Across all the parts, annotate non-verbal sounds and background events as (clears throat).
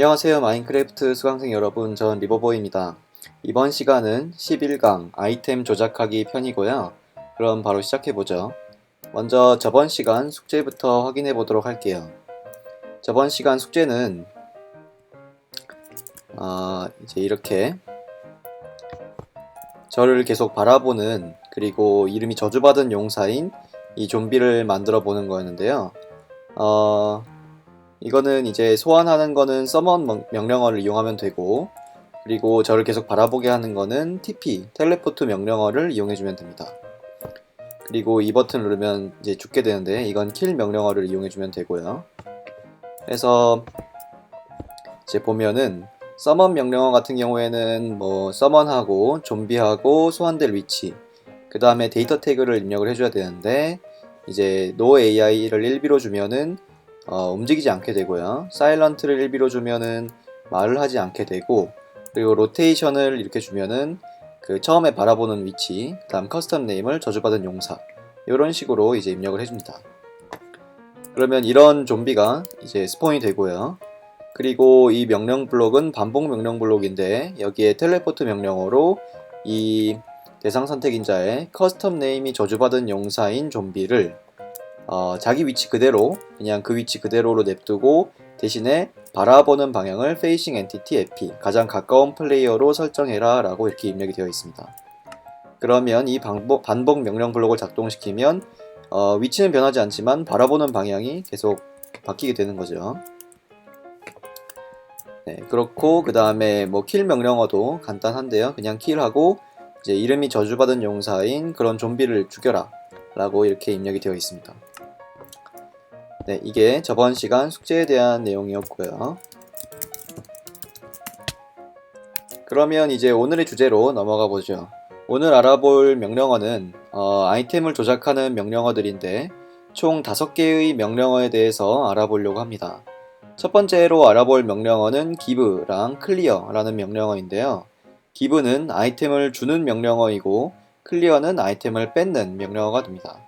안녕하세요 마인크래프트 수강생 여러분. 전 리버보이입니다. 이번 시간은 11강 아이템 조작하기 편이고요. 그럼 바로 시작해보죠. 먼저 저번 시간 숙제부터 확인해 보도록 할게요. 저번 시간 숙제는 아 이제 이렇게 저를 계속 바라보는 그리고 이름이 저주받은 용사인 이 좀비를 만들어 보는 거였는데요. 어 이거는 이제 소환하는 거는 서먼 명- 명령어를 이용하면 되고 그리고 저를 계속 바라보게 하는 거는 TP 텔레포트 명령어를 이용해주면 됩니다. 그리고 이 버튼 누르면 이제 죽게 되는데 이건 킬 명령어를 이용해주면 되고요. 그래서 이제 보면은 서먼 명령어 같은 경우에는 뭐 서먼하고 좀비하고 소환될 위치 그 다음에 데이터 태그를 입력을 해줘야 되는데 이제 no AI를 1비로 주면은 어, 움직이지 않게 되고요. 사일런트를 1비로 주면은 말을 하지 않게 되고 그리고 로테이션을 이렇게 주면은 그 처음에 바라보는 위치, 그다음 커스텀 네임을 저주받은 용사 이런 식으로 이제 입력을 해줍니다. 그러면 이런 좀비가 이제 스폰이 되고요. 그리고 이 명령 블록은 반복 명령 블록인데 여기에 텔레포트 명령어로 이 대상 선택인자의 커스텀 네임이 저주받은 용사인 좀비를 어, 자기 위치 그대로 그냥 그 위치 그대로로 냅두고 대신에 바라보는 방향을 Facing Entity AP 가장 가까운 플레이어로 설정해라 라고 이렇게 입력이 되어 있습니다. 그러면 이 반복, 반복 명령 블록을 작동시키면 어, 위치는 변하지 않지만 바라보는 방향이 계속 바뀌게 되는 거죠. 네, 그렇고 그 다음에 뭐 킬 명령어도 간단한데요. 그냥 킬하고 이제 이름이 저주받은 용사인 그런 좀비를 죽여라 라고 이렇게 입력이 되어 있습니다. 네, 이게 저번 시간 숙제에 대한 내용이었고요. 그러면 이제 오늘의 주제로 넘어가 보죠. 오늘 알아볼 명령어는 어, 아이템을 조작하는 명령어들인데 총 5개의 명령어에 대해서 알아보려고 합니다. 첫 번째로 알아볼 명령어는 give랑 clear라는 명령어인데요. give는 아이템을 주는 명령어이고 clear는 아이템을 뺏는 명령어가 됩니다.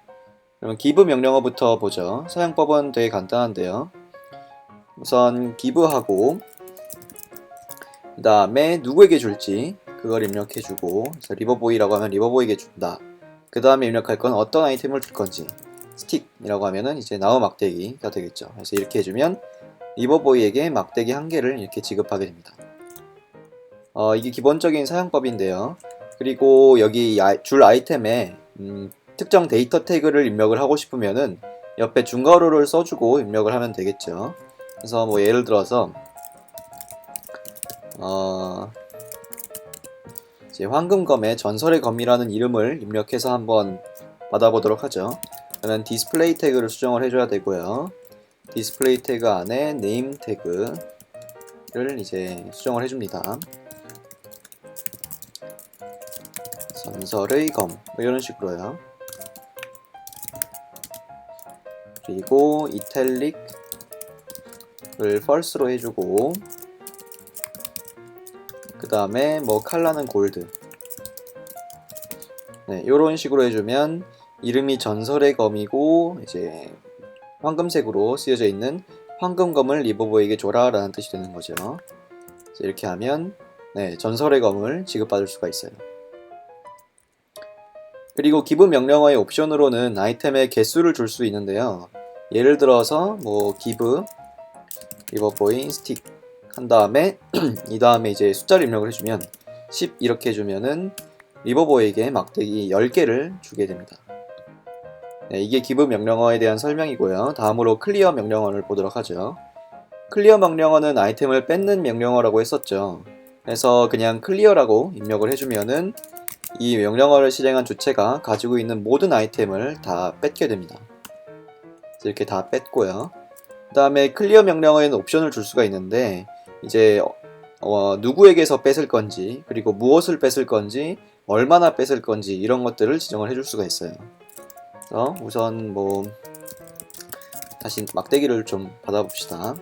그러면 give 명령어부터 보죠. 사용법은 되게 간단한데요. 우선 give하고 그 다음에 누구에게 줄지 그걸 입력해주고 그래서 리버보이라고 하면 리버보이에게 준다. 그 다음에 입력할 건 어떤 아이템을 줄 건지 스틱이라고 하면은 이제 나우 막대기가 되겠죠. 그래서 이렇게 해주면 리버보이에게 막대기 한 개를 이렇게 지급하게 됩니다. 어, 이게 기본적인 사용법인데요. 그리고 여기 아- 줄 아이템에 음, 특정 데이터 태그를 입력을 하고 싶으면은 옆에 중괄호를 써주고 입력을 하면 되겠죠. 그래서 뭐 예를 들어서 어 이제 황금검의 전설의 검이라는 이름을 입력해서 한번 받아보도록 하죠. 그러면 디스플레이 태그를 수정을 해줘야 되고요. 디스플레이 태그 안에 네임 태그를 이제 수정을 해줍니다. 전설의 검, 뭐 이런 식으로요. 그리고 이탈릭을 false로 해주고 그 다음에 뭐 칼라는 골드 네, 이런 식으로 해주면 이름이 전설의 검이고 이제 황금색으로 쓰여져 있는 황금검을 리버보에게 줘라 라는 뜻이 되는 거죠. 이렇게 하면 네, 전설의 검을 지급받을 수가 있어요. 그리고 기본 명령어의 옵션으로는 아이템의 개수를 줄 수 있는데요. 예를 들어서 뭐 give 리버보이 스틱 한 다음에 (clears throat) 이 다음에 이제 숫자를 입력을 해주면 10 이렇게 해주면은 리버보이에게 막대기 10개를 주게 됩니다. 네, 이게 기브 명령어에 대한 설명이고요. 다음으로 클리어 명령어를 보도록 하죠. 클리어 명령어는 아이템을 뺏는 명령어라고 했었죠. 그래서 그냥 클리어라고 입력을 해주면은 이 명령어를 실행한 주체가 가지고 있는 모든 아이템을 다 뺏게 됩니다. 이렇게 다 뺐고요. 그 다음에 클리어 명령어에는 옵션을 줄 수가 있는데 이제 어, 누구에게서 뺏을 건지 그리고 무엇을 뺏을 건지 얼마나 뺏을 건지 이런 것들을 지정을 해줄 수가 있어요. 그래서 우선 뭐 다시 막대기를 좀 받아봅시다.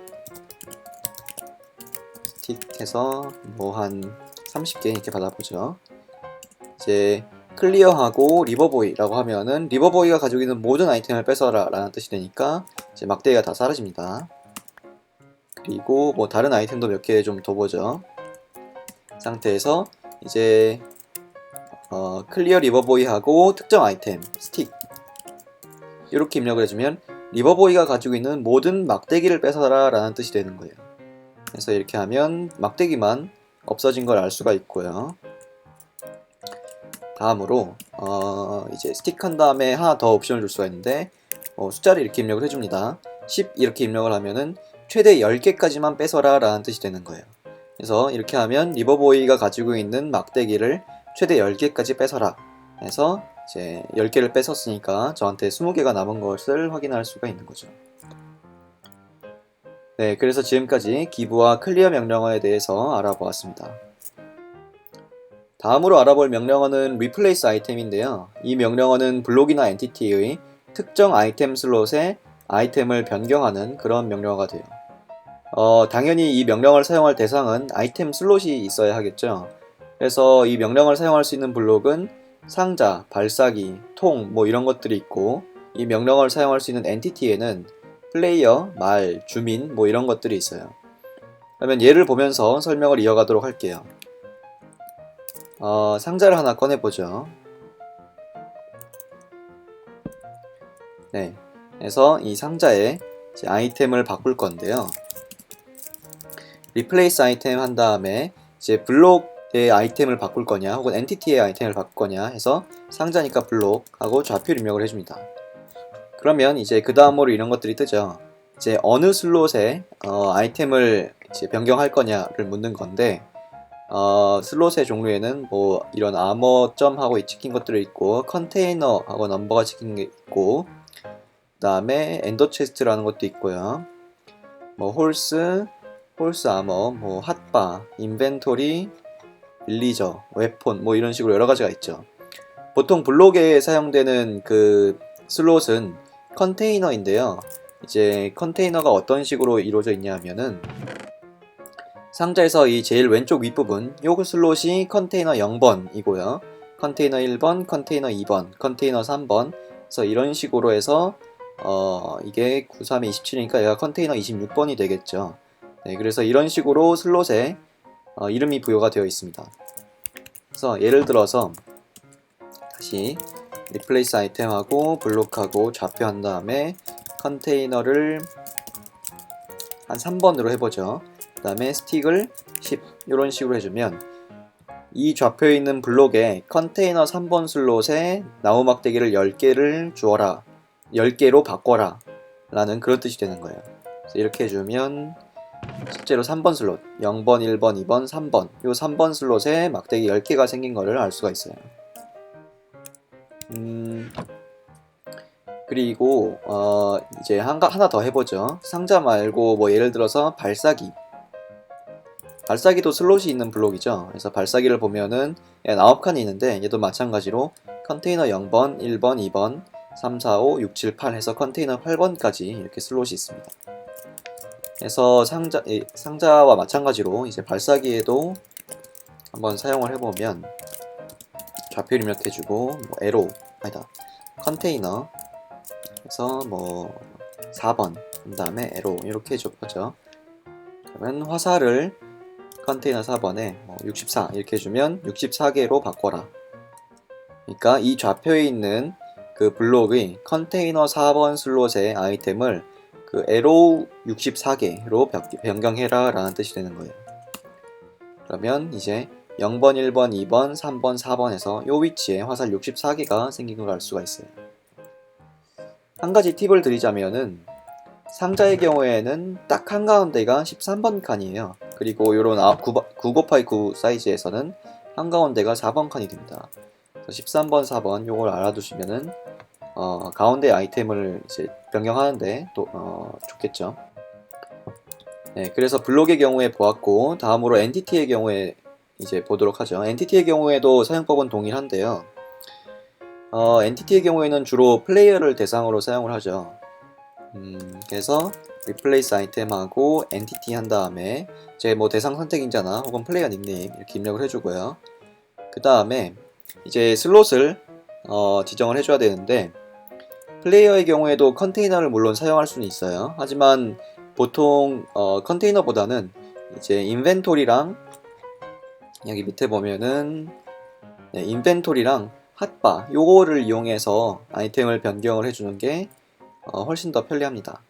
스틱해서 뭐 한 30개 이렇게 받아보죠. 이제 클리어하고 리버보이라고 하면은 리버보이가 가지고 있는 모든 아이템을 뺏어라 라는 뜻이 되니까 이제 막대기가 다 사라집니다. 그리고 뭐 다른 아이템도 몇 개 좀 더 보죠. 상태에서 이제 어, 클리어 리버보이하고 특정 아이템 스틱 이렇게 입력을 해주면 리버보이가 가지고 있는 모든 막대기를 뺏어라 라는 뜻이 되는 거예요. 그래서 이렇게 하면 막대기만 없어진 걸 알 수가 있고요. 다음으로 어, 이제 스틱 한 다음에 하나 더 옵션을 줄 수가 있는데 어, 숫자를 이렇게 입력을 해줍니다. 10 이렇게 입력을 하면은 최대 10개까지만 뺏어라 라는 뜻이 되는 거예요. 그래서 이렇게 하면 리버보이가 가지고 있는 막대기를 최대 10개까지 뺏어라 해서 이제 10개를 뺏었으니까 저한테 20개가 남은 것을 확인할 수가 있는 거죠. 네, 그래서 지금까지 기부와 클리어 명령어에 대해서 알아보았습니다. 다음으로 알아볼 명령어는 replace 아이템인데요. 이 명령어는 블록이나 엔티티의 특정 아이템 슬롯에 아이템을 변경하는 그런 명령어가 돼요. 어, 당연히 이 명령을 사용할 대상은 아이템 슬롯이 있어야 하겠죠. 그래서 이 명령을 사용할 수 있는 블록은 상자, 발사기, 통, 뭐 이런 것들이 있고 이 명령을 사용할 수 있는 엔티티에는 플레이어, 말, 주민, 뭐 이런 것들이 있어요. 그러면 예를 보면서 설명을 이어가도록 할게요. 어, 상자를 하나 꺼내보죠. 네. 그래서 이 상자에 아이템을 바꿀 건데요. replace 아이템 한 다음에 이제 블록의 아이템을 바꿀 거냐 혹은 엔티티의 아이템을 바꿀 거냐 해서 상자니까 블록 하고 좌표 입력을 해줍니다. 그러면 이제 그 다음으로 이런 것들이 뜨죠. 이제 어느 슬롯에 어, 아이템을 이제 변경할 거냐를 묻는 건데 어, 슬롯의 종류에는 뭐 이런 아머점하고 찍힌 것들이 있고 컨테이너하고 넘버가 찍힌 게 있고 그 다음에 엔더 체스트라는 것도 있고요. 뭐 홀스, 홀스 아머, 뭐 핫바, 인벤토리, 빌리저, 웨폰 뭐 이런 식으로 여러 가지가 있죠. 보통 블록에 사용되는 그 슬롯은 컨테이너인데요. 이제 컨테이너가 어떤 식으로 이루어져 있냐 하면은 상자에서 이 제일 왼쪽 윗부분 요 슬롯이 컨테이너 0번이고요. 컨테이너 1번, 컨테이너 2번, 컨테이너 3번 그래서 이런 식으로 해서 어 이게 93에 27이니까 얘가 컨테이너 26번이 되겠죠. 네, 그래서 이런 식으로 슬롯에 어, 이름이 부여가 되어 있습니다. 그래서 예를 들어서 다시 리플레이스 아이템하고 블록하고 좌표 한 다음에 컨테이너를 한 3번으로 해보죠. 그 다음에 스틱을 10 이런 식으로 해주면 이 좌표에 있는 블록에 컨테이너 3번 슬롯에 나무 막대기를 10개를 주어라 10개로 바꿔라 라는 그런 뜻이 되는 거예요. 이렇게 해주면 실제로 3번 슬롯 0번, 1번, 2번, 3번 이 3번 슬롯에 막대기 10개가 생긴 거를 알 수가 있어요. 음, 그리고 어, 이제 한, 하나 더 해보죠. 상자 말고 뭐 예를 들어서 발사기. 발사기도 슬롯이 있는 블록이죠. 그래서 발사기를 보면은 얘 9칸이 있는데 얘도 마찬가지로 컨테이너 0번, 1번, 2번, 3, 4, 5, 6, 7, 8 해서 컨테이너 8번까지 이렇게 슬롯이 있습니다. 그래서 상자, 이 상자와 마찬가지로 이제 발사기에도 한번 사용을 해보면 좌표 입력해주고 뭐 에로 아니다 컨테이너 그래서 뭐 4번 그 다음에 에로 이렇게 해줘 보죠 그러면 화살을 컨테이너 4번에 뭐64 이렇게 해주면 64개로 바꿔라 그러니까 이 좌표에 있는 그 블록의 컨테이너 4번 슬롯의 아이템을 그 에로 64개로 변경해라 라는 뜻이 되는 거예요 그러면 이제 0번, 1번, 2번, 3번, 4번에서 이 위치에 화살 64개가 생긴 걸 알 수가 있어요. 한 가지 팁을 드리자면은 상자의 경우에는 딱 한가운데가 13번 칸이에요. 그리고 이런 9 곱하기 9 사이즈에서는 한가운데가 4번 칸이 됩니다. 13번, 4번 요걸 알아두시면은 어, 가운데 아이템을 이제 변경하는데 또 어, 좋겠죠. 네, 그래서 블록의 경우에 보았고 다음으로 엔티티의 경우에 이제 보도록 하죠. 엔티티의 경우에도 사용법은 동일한데요. 어, 엔티티의 경우에는 주로 플레이어를 대상으로 사용을 하죠. 음, 그래서 replace 아이템하고 엔티티 한 다음에 제 뭐 대상 선택인자나 혹은 플레이어 닉네임 이렇게 입력을 해주고요. 그 다음에 이제 슬롯을 어, 지정을 해줘야 되는데 플레이어의 경우에도 컨테이너를 물론 사용할 수는 있어요. 하지만 보통 어, 컨테이너보다는 이제 인벤토리랑 여기 밑에 보면은 네, 인벤토리랑 핫바 요거를 이용해서 아이템을 변경을 해주는 게 어, 훨씬 더 편리합니다.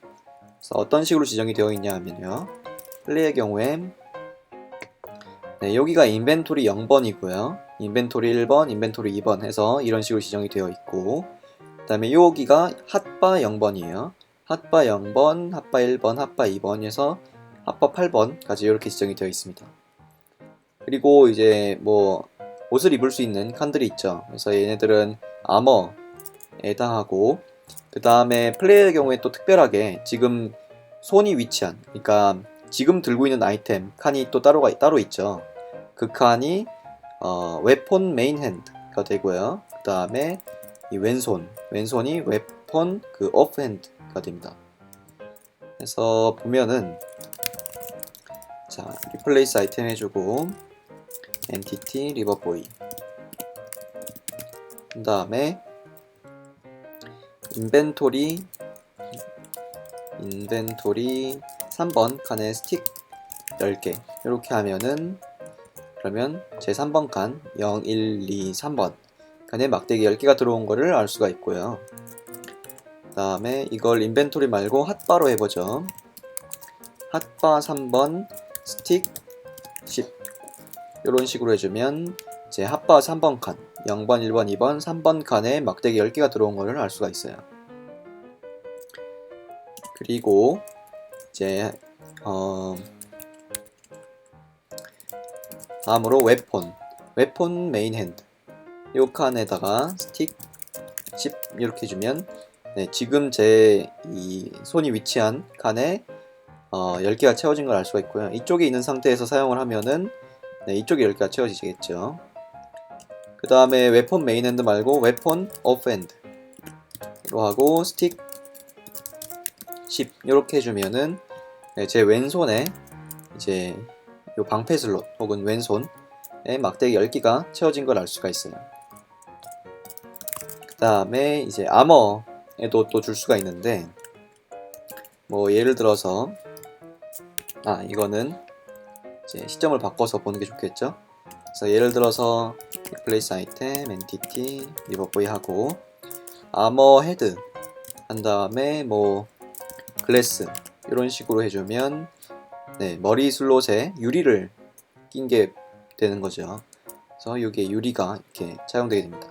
그래서 어떤 식으로 지정이 되어 있냐 하면요. 플레이의 경우에 네, 여기가 인벤토리 0번이고요. 인벤토리 1번, 인벤토리 2번 해서 이런 식으로 지정이 되어 있고 그 다음에 여기가 핫바 0번이에요. 핫바 0번, 핫바 1번, 핫바 2번 해서 핫바 8번까지 이렇게 지정이 되어 있습니다. 그리고 이제 뭐 옷을 입을 수 있는 칸들이 있죠. 그래서 얘네들은 아머에 해당하고 그 다음에 플레이의 경우에 또 특별하게 지금 손이 위치한 그러니까 지금 들고 있는 아이템 칸이 또 따로가 따로 있죠. 그 칸이 어, 웨폰 메인 핸드가 되고요. 그 다음에 이 왼손 왼손이 웨폰 그 오프 핸드가 됩니다. 그래서 보면은 자 리플레이스 아이템 해주고 엔티티 리버보이 그 다음에 인벤토리 인벤토리 3번 칸에 스틱 10개. 이렇게 하면은 그러면 제 3번 칸 0, 1, 2, 3번 칸에 막대기 10개가 들어온 거를 알 수가 있고요. 그 다음에 이걸 인벤토리 말고 핫바로 해보죠. 핫바 3번 스틱 10 이런 식으로 해주면 제 핫바 3번 칸 0번, 1번, 2번, 3번 칸에 막대기 10개가 들어온 거를 알 수가 있어요. 그리고 이제 어 다음으로 웨폰 웨폰 메인 핸드 요 칸에다가 스틱 10 이렇게 주면 네, 지금 제 이 손이 위치한 칸에 어, 10개가 채워진 걸 알 수가 있고요. 이쪽에 있는 상태에서 사용을 하면은 네, 이쪽에 10개가 채워지겠죠. 그 다음에 웨폰 메인 핸드 말고 웨폰 오프 핸드로 하고 스틱 10 이렇게 해주면은 네, 제 왼손에 이제 요 방패 슬롯 혹은 왼손에 막대기 10개가 채워진 걸 알 수가 있어요. 그 다음에 이제 아머에도 또 줄 수가 있는데 뭐 예를 들어서 아 이거는 이제 시점을 바꿔서 보는 게 좋겠죠. 그래서 예를 들어서 replace 아이템, entity, 리버보이 하고 아머 헤드 한 다음에 뭐 글래스 이런 식으로 해주면 네, 머리 슬롯에 유리를 낀 게 되는 거죠. 그래서 이게 유리가 이렇게 사용되게 됩니다.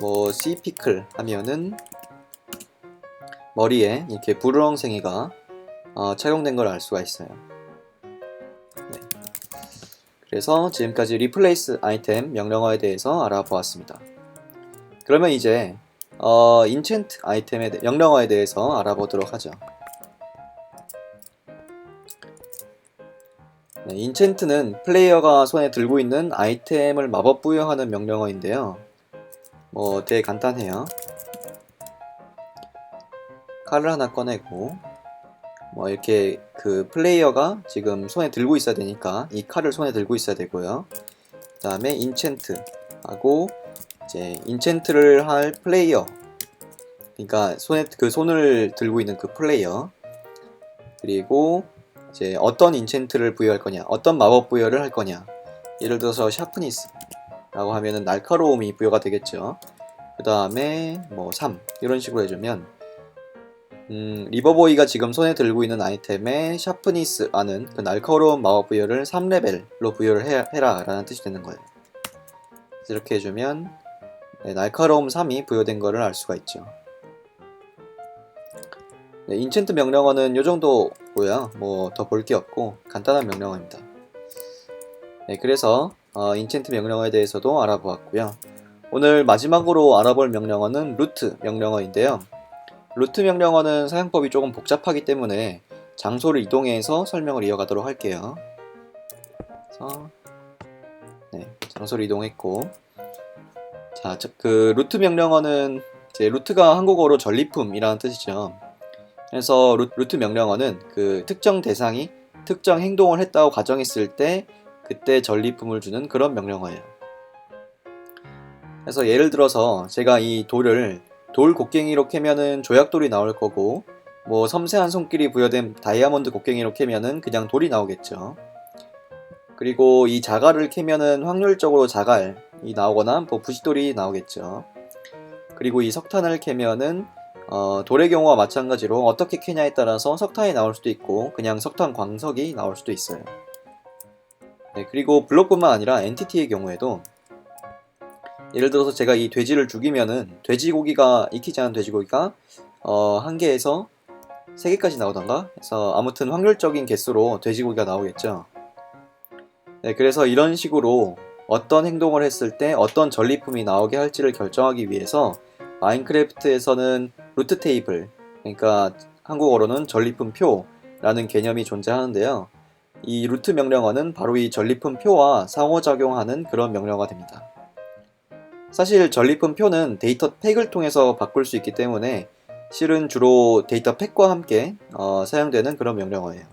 뭐 C 피클 하면은 머리에 이렇게 부르렁생이가 어, 착용된 걸 알 수가 있어요. 네. 그래서 지금까지 replace 아이템 명령어에 대해서 알아보았습니다. 그러면 이제 어, enchant 아이템의 대- 명령어에 대해서 알아보도록 하죠. 네, enchant는 플레이어가 손에 들고 있는 아이템을 마법 부여하는 명령어인데요. 뭐 되게 간단해요. 칼을 하나 꺼내고 뭐 이렇게 그 플레이어가 지금 손에 들고 있어야 되니까 이 칼을 손에 들고 있어야 되고요. 그 다음에 인챈트 하고 이제 인챈트를 할 플레이어. 그러니까 손에 그 손을 들고 있는 그 플레이어. 그리고 이제 어떤 인챈트를 부여할 거냐 어떤 마법 부여를 할 거냐. 예를 들어서 샤프니스 라고 하면은 날카로움이 부여가 되겠죠. 그 다음에 뭐 3 이런 식으로 해주면 음, 리버보이가 지금 손에 들고 있는 아이템에 샤프니스라는 그 날카로운 마법 부여를 3레벨로 부여를 해, 해라 라는 뜻이 되는 거예요. 이렇게 해주면 네, 날카로움 3이 부여된 거를 알 수가 있죠. 네, 인챈트 명령어는 이 정도고요. 뭐 더 볼 게 없고 간단한 명령어입니다. 네, 그래서 어, 인챈트 명령어에 대해서도 알아보았고요. 오늘 마지막으로 알아볼 명령어는 루트 명령어인데요. 루트 명령어는 사용법이 조금 복잡하기 때문에 장소를 이동해서 설명을 이어가도록 할게요. 그래서 네, 장소를 이동했고 자, 저- 그 루트 명령어는 이제 루트가 한국어로 전리품이라는 뜻이죠. 그래서 루, 루트 명령어는 그 특정 대상이 특정 행동을 했다고 가정했을 때 그때 전리품을 주는 그런 명령어예요. 그래서 예를 들어서 제가 이 돌을 돌 곡괭이로 캐면은 조약돌이 나올 거고 뭐 섬세한 손길이 부여된 다이아몬드 곡괭이로 캐면은 그냥 돌이 나오겠죠. 그리고 이 자갈을 캐면은 확률적으로 자갈이 나오거나 뭐 부시돌이 나오겠죠. 그리고 이 석탄을 캐면은 어, 돌의 경우와 마찬가지로 어떻게 캐냐에 따라서 석탄이 나올 수도 있고 그냥 석탄 광석이 나올 수도 있어요. 네, 그리고 블록뿐만 아니라 엔티티의 경우에도 예를 들어서 제가 이 돼지를 죽이면은 돼지고기가 익히지 않은 돼지고기가 어, 한 개에서 세 개까지 나오던가 그래서 아무튼 확률적인 개수로 돼지고기가 나오겠죠. 네, 그래서 이런 식으로 어떤 행동을 했을 때 어떤 전리품이 나오게 할지를 결정하기 위해서 마인크래프트에서는 루트 테이블, 그러니까 한국어로는 전리품 표라는 개념이 존재하는데요. 이 루트 명령어는 바로 이 전리품 표와 상호작용하는 그런 명령어가 됩니다. 사실 전리품 표는 데이터 팩을 통해서 바꿀 수 있기 때문에 실은 주로 데이터 팩과 함께 어, 사용되는 그런 명령어예요.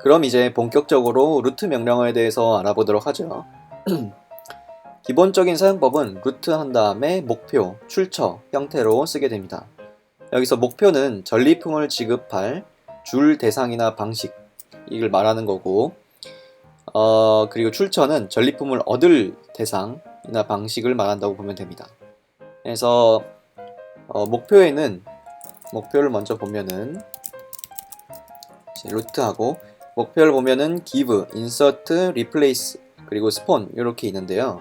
그럼 이제 본격적으로 루트 명령어에 대해서 알아보도록 하죠. (clears throat) 기본적인 사용법은 루트 한 다음에 목표, 출처 형태로 쓰게 됩니다. 여기서 목표는 전리품을 지급할 줄 대상이나 방식 이걸 말하는 거고 어, 그리고 출처는 전리품을 얻을 대상 이나 방식을 말한다고 보면 됩니다. 그래서 어, 목표에는 목표를 먼저 보면은 루트하고 목표를 보면은 give, insert, replace 그리고 spawn 이렇게 있는데요.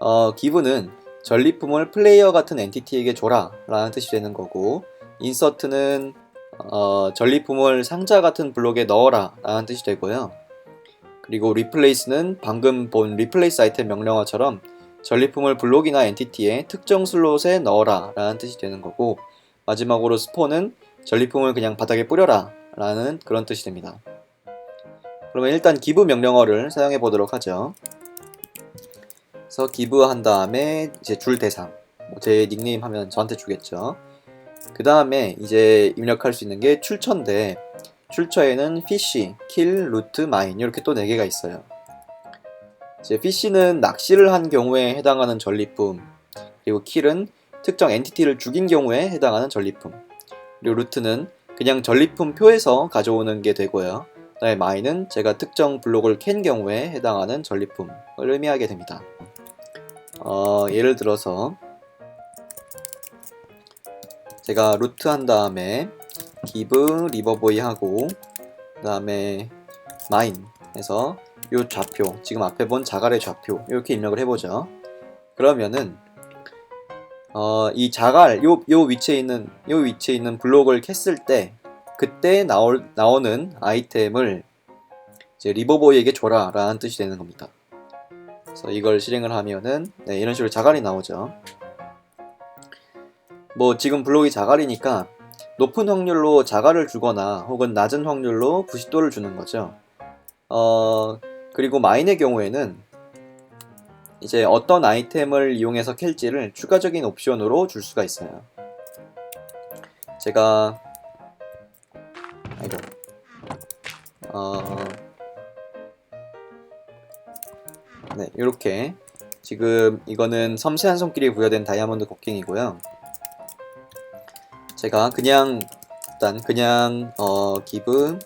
어, give는 전리품을 플레이어 같은 엔티티에게 줘라 라는 뜻이 되는 거고 insert는 어, 전리품을 상자 같은 블록에 넣어라 라는 뜻이 되고요. 그리고 replace는 방금 본 replace 아이템 명령어처럼 전리품을 블록이나 엔티티에 특정 슬롯에 넣어라 라는 뜻이 되는 거고 마지막으로 스폰은 전리품을 그냥 바닥에 뿌려라 라는 그런 뜻이 됩니다. 그러면 일단 give 명령어를 사용해 보도록 하죠. 그래서 give 한 다음에 이제 줄 대상 뭐 제 닉네임 하면 저한테 주겠죠. 그 다음에 이제 입력할 수 있는 게 출처인데 출처에는 fish, kill, root, mine 이렇게 또 4개가 있어요. 이제 fish는 낚시를 한 경우에 해당하는 전리품 그리고 kill은 특정 엔티티를 죽인 경우에 해당하는 전리품 그리고 root는 그냥 전리품 표에서 가져오는 게 되고요. 그다음에 mine은 제가 특정 블록을 캔 경우에 해당하는 전리품을 의미하게 됩니다. 어, 예를 들어서 제가 루트 한 다음에 give 리버보이 하고 그 다음에 mine 해서 요 좌표 지금 앞에 본 자갈의 좌표 이렇게 입력을 해보죠. 그러면은 어, 이 자갈 요, 요 위치에 있는 요 위치에 있는 블록을 캤을 때 그때 나올 나오는 아이템을 이제 리버보이에게 줘라 라는 뜻이 되는 겁니다. 그래서 이걸 실행을 하면은 네, 이런 식으로 자갈이 나오죠. 뭐 지금 블록이 자갈이니까 높은 확률로 자갈을 주거나 혹은 낮은 확률로 부싯돌을 주는 거죠. 어, 그리고 마인의 경우에는 이제 어떤 아이템을 이용해서 캘지를 추가적인 옵션으로 줄 수가 있어요. 제가 아이고 어, 네 이렇게 지금 이거는 섬세한 손길이 부여된 다이아몬드 곡괭이고요. 제가 그냥 일단 그냥 어 기브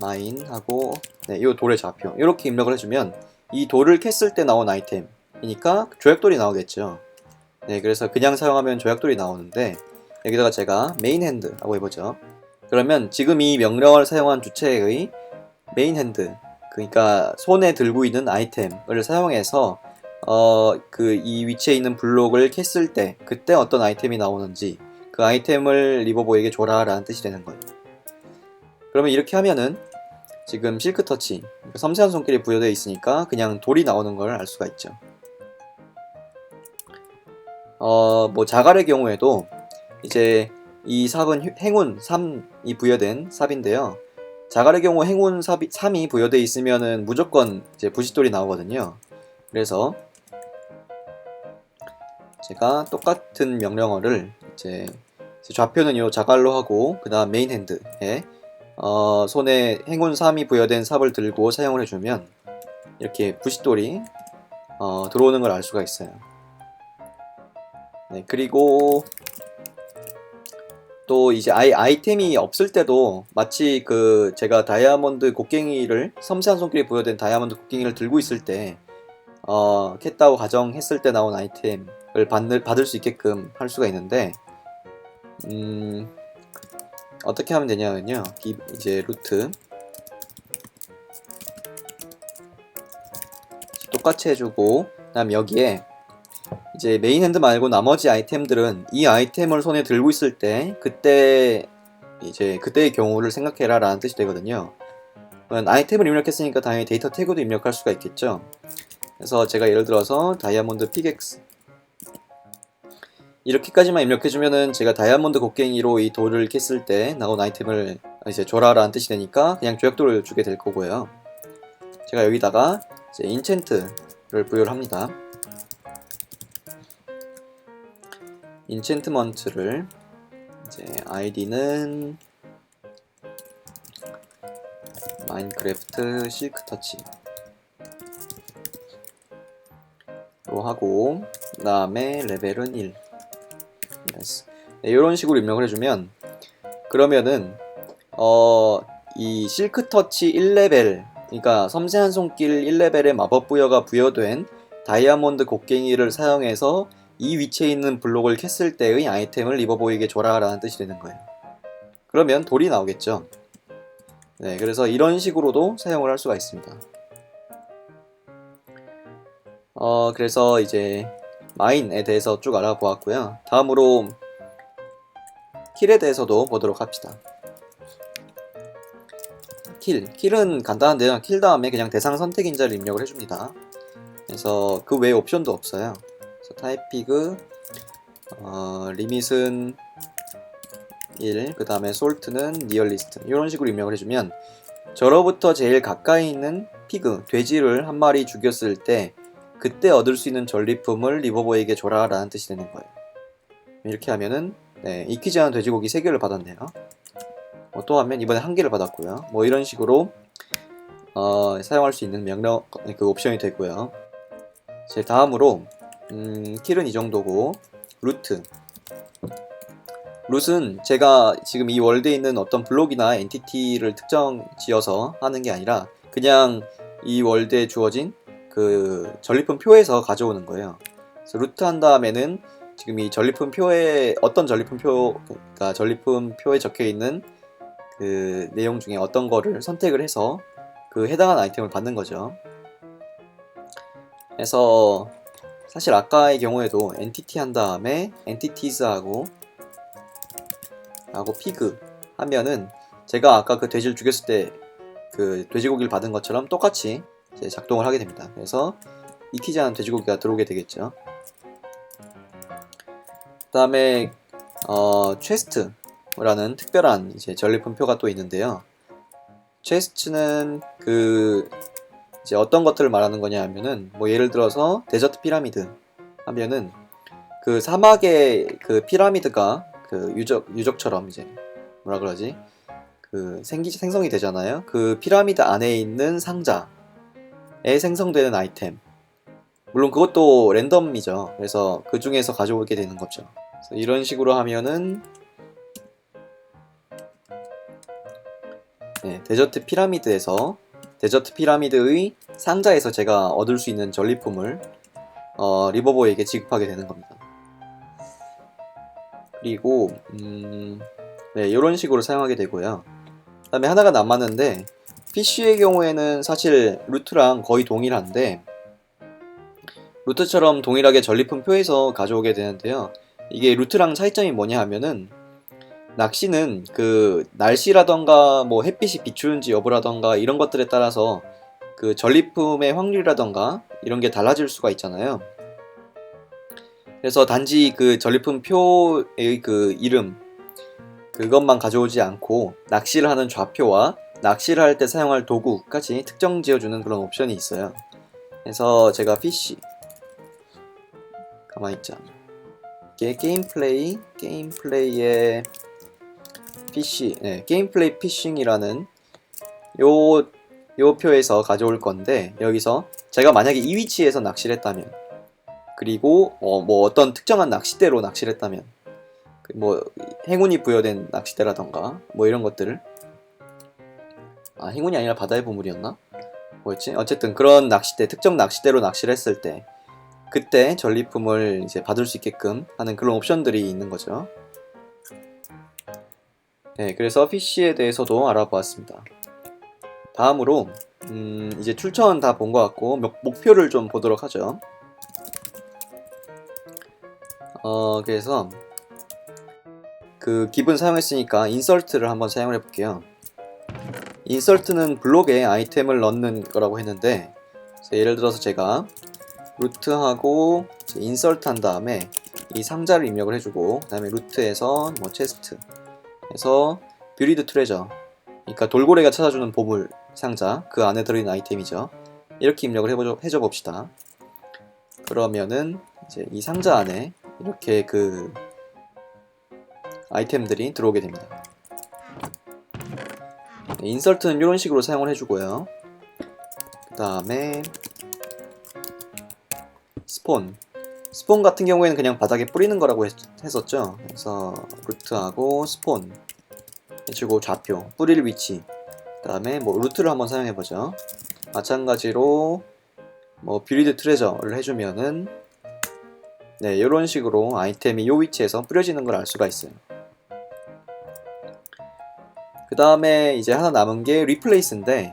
마인 하고 네, 이 돌의 좌표. 이렇게 입력을 해주면 이 돌을 캤을 때 나온 아이템이니까 조약돌이 나오겠죠. 네 그래서 그냥 사용하면 조약돌이 나오는데 네, 여기다가 제가 메인 핸드라고 해보죠. 그러면 지금 이 명령을 사용한 주체의 메인 핸드 그러니까 손에 들고 있는 아이템을 사용해서 어, 그 이 위치에 있는 블록을 캤을 때 그때 어떤 아이템이 나오는지 그 아이템을 리버보에게 줘라 라는 뜻이 되는 거예요. 그러면 이렇게 하면은 지금 실크 터치 섬세한 손길이 부여되어 있으니까 그냥 돌이 나오는 걸 알 수가 있죠. 어, 뭐 자갈의 경우에도 이제 이 삽은 행운 3이 부여된 삽인데요. 자갈의 경우 행운 3이 부여되어 있으면은 무조건 이제 부싯돌이 나오거든요. 그래서 제가 똑같은 명령어를 이제 좌표는 요 자갈로 하고 그 다음 메인 핸드에 어, 손에 행운 3이 부여된 삽을 들고 사용을 해주면 이렇게 부싯돌이 어, 들어오는 걸 알 수가 있어요. 네, 그리고 또 이제 아이, 아이템이 없을 때도 마치 그 제가 다이아몬드 곡괭이를 섬세한 손길이 부여된 다이아몬드 곡괭이를 들고 있을 때 어, 캣다고 가정했을 때 나온 아이템을 받을, 받을 수 있게끔 할 수가 있는데 음, 어떻게 하면 되냐면요. 기- 이제 루트. 똑같이 해주고 그다음 여기에 이제 메인 핸드 말고 나머지 아이템들은 이 아이템을 손에 들고 있을 때 그때 이제 그때의 경우를 생각해라 라는 뜻이 되거든요. 아이템을 입력했으니까 당연히 데이터 태그도 입력할 수가 있겠죠. 그래서 제가 예를 들어서 다이아몬드 피객스 이렇게까지만 입력해주면은 제가 다이아몬드 곡괭이로 이 돌을 캤을 때 나온 아이템을 이제 줘라라는 뜻이 되니까 그냥 조약돌을 주게 될 거고요. 제가 여기다가 이제 인챈트를 부여를 합니다. 인챈트먼트를 이제 아이디는 마인크래프트 실크 터치 로 하고 그 다음에 레벨은 1 yes. 네, 이런 식으로 입력을 해주면 그러면은 어, 이 실크 터치 1레벨 그러니까 섬세한 손길 1레벨의 마법 부여가 부여된 다이아몬드 곡괭이를 사용해서 이 위치에 있는 블록을 캤을 때의 아이템을 리버보이에게 줘라라는 뜻이 되는 거예요. 그러면 돌이 나오겠죠. 네, 그래서 이런 식으로도 사용을 할 수가 있습니다. 어, 그래서 이제 마인에 대해서 쭉 알아보았고요. 다음으로 킬에 대해서도 보도록 합시다. 킬. 킬은 간단한데요. 킬 다음에 그냥 대상 선택 인자를 입력을 해줍니다. 그래서 그 외에 옵션도 없어요. 그래서 타입피그, 어, 리밋은 1, 그 다음에 솔트는 니얼리스트. 이런 식으로 입력을 해주면 저로부터 제일 가까이 있는 피그, 돼지를 한 마리 죽였을 때 그때 얻을 수 있는 전리품을 리버보에게 줘라 라는 뜻이 되는 거예요. 이렇게 하면은 네, 익히지 않은 돼지고기 3개를 받았네요. 뭐 또 하면 이번에 한 개를 받았고요. 뭐 이런 식으로 어, 사용할 수 있는 명령 그 옵션이 되고요. 제 다음으로 음, 킬은 이 정도고 루트 룻은 제가 지금 이 월드에 있는 어떤 블록이나 엔티티를 특정 지어서 하는 게 아니라 그냥 이 월드에 주어진 그 전리품 표에서 가져오는 거예요. 그래서 루트 한 다음에는 지금 이 전리품 표에 어떤 전리품 표, 그러니까 전리품 표에 적혀 있는 그 내용 중에 어떤 거를 선택을 해서 그 해당한 아이템을 받는 거죠. 그래서 사실 아까의 경우에도 엔티티 한 다음에 엔티티즈하고 하고 피그 하면은 제가 아까 그 돼지를 죽였을 때 그 돼지고기를 받은 것처럼 똑같이 작동을 하게 됩니다. 그래서 익히지 않은 돼지고기가 들어오게 되겠죠. 그 다음에 어, 체스트라는 특별한 이제 전리품표가 또 있는데요. 체스트는 그 이제 어떤 것들을 말하는 거냐 하면은 뭐 예를 들어서 데저트 피라미드 하면은 그 사막의 그 피라미드가 그 유적 유적처럼 이제 뭐라 그러지 그 생기 생성이 되잖아요. 그 피라미드 안에 있는 상자에 생성되는 아이템. 물론 그것도 랜덤이죠. 그래서 그 중에서 가져오게 되는 거죠. 이런 식으로 하면은 네, 데저트 피라미드에서 데저트 피라미드의 상자에서 제가 얻을 수 있는 전리품을 어, 리버보에게 지급하게 되는 겁니다. 그리고 음, 네, 이런 식으로 사용하게 되고요. 그 다음에 하나가 남았는데 PC의 경우에는 사실 루트랑 거의 동일한데 루트처럼 동일하게 전리품 표에서 가져오게 되는데요. 이게 루트랑 차이점이 뭐냐 하면은 낚시는 그 날씨라던가 뭐 햇빛이 비추는지 여부라던가 이런 것들에 따라서 그 전리품의 확률이라던가 이런 게 달라질 수가 있잖아요. 그래서 단지 그 전리품 표의 그 이름 그것만 가져오지 않고 낚시를 하는 좌표와 낚시를 할 때 사용할 도구까지 특정 지어주는 그런 옵션이 있어요. 그래서 제가 PC 가만히 있자. 이게 게임 플레이 게임 플레이의 PC 네, 게임 플레이 피싱이라는 요, 요 표에서 가져올 건데 여기서 제가 만약에 이 위치에서 낚시를 했다면 그리고 어, 뭐 어떤 특정한 낚싯대로 낚시를 했다면 그뭐 행운이 부여된 낚싯대라던가 뭐 이런 것들을 아 행운이 아니라 바다의 보물이었나? 뭐였지? 어쨌든 그런 낚싯대 특정 낚싯대로 낚시를 했을 때 그때 전리품을 이제 받을 수 있게끔 하는 그런 옵션들이 있는 거죠. 네, 그래서 피쉬에 대해서도 알아보았습니다. 다음으로 음, 이제 출처는 다 본 것 같고 목, 목표를 좀 보도록 하죠. 어, 그래서 그 기분 사용했으니까 인설트를 한번 사용을 해볼게요. 인설트는 블록에 아이템을 넣는 거라고 했는데 예를 들어서 제가 루트하고 인설트 한 다음에 이 상자를 입력을 해주고 그 다음에 루트에서 뭐 체스트 해서 뷰리드 트레저 그러니까 돌고래가 찾아주는 보물 상자 그 안에 들어있는 아이템이죠. 이렇게 입력을 해보죠, 해줘 봅시다. 그러면은 이제 이 상자 안에 이렇게 그 아이템들이 들어오게 됩니다. 네, 인설트는 이런 식으로 사용을 해주고요. 그 다음에 스폰. 스폰 같은 경우에는 그냥 바닥에 뿌리는 거라고 했, 했었죠. 그래서 루트하고 스폰. 해주고 좌표 뿌릴 위치. 그 다음에 뭐 루트를 한번 사용해보죠. 마찬가지로 뭐 뷰리드 트레저를 해주면은 네 이런 식으로 아이템이 이 위치에서 뿌려지는 걸 알 수가 있어요 그 다음에 이제 하나 남은 게 리플레이스인데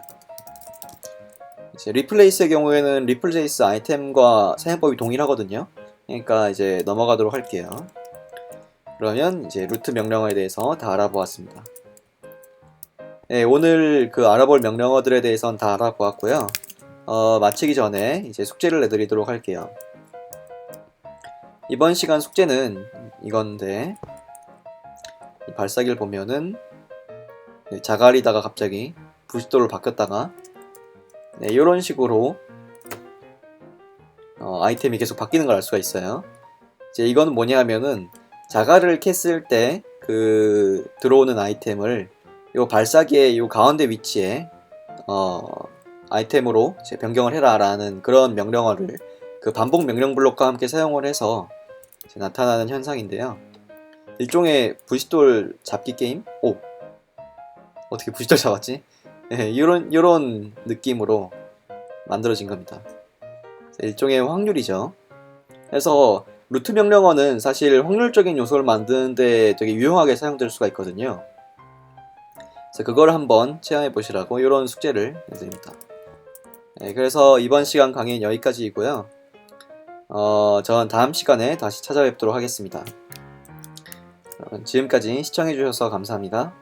이제 리플레이스의 경우에는 리플레이스 아이템과 사용법이 동일하거든요. 그러니까 이제 넘어가도록 할게요. 그러면 이제 루트 명령어에 대해서 다 알아보았습니다. 네, 오늘 그 알아볼 명령어들에 대해서는 다 알아보았고요. 어, 마치기 전에 이제 숙제를 내드리도록 할게요. 이번 시간 숙제는 이건데 이 발사기를 보면은 네, 자갈이다가 갑자기 부싯돌로 바뀌었다가 네, 이런 식으로 어, 아이템이 계속 바뀌는 걸 알 수가 있어요. 이제 이거는 뭐냐면은 자갈을 캤을 때 그 들어오는 아이템을 요 발사기의 요 가운데 위치에 어, 아이템으로 변경을 해라라는 그런 명령어를 그 반복 명령 블록과 함께 사용을 해서 나타나는 현상인데요. 일종의 부싯돌 잡기 게임? 오 어떻게 부싯돌 잡았지? 예, 이런 이런 느낌으로 만들어진 겁니다. 일종의 확률이죠. 그래서 루트 명령어는 사실 확률적인 요소를 만드는데 되게 유용하게 사용될 수가 있거든요. 그래서 그걸 한번 체험해 보시라고 이런 숙제를 내드립니다. 네, 그래서 이번 시간 강의는 여기까지이고요. 어, 전 다음 시간에 다시 찾아뵙도록 하겠습니다. 지금까지 시청해 주셔서 감사합니다.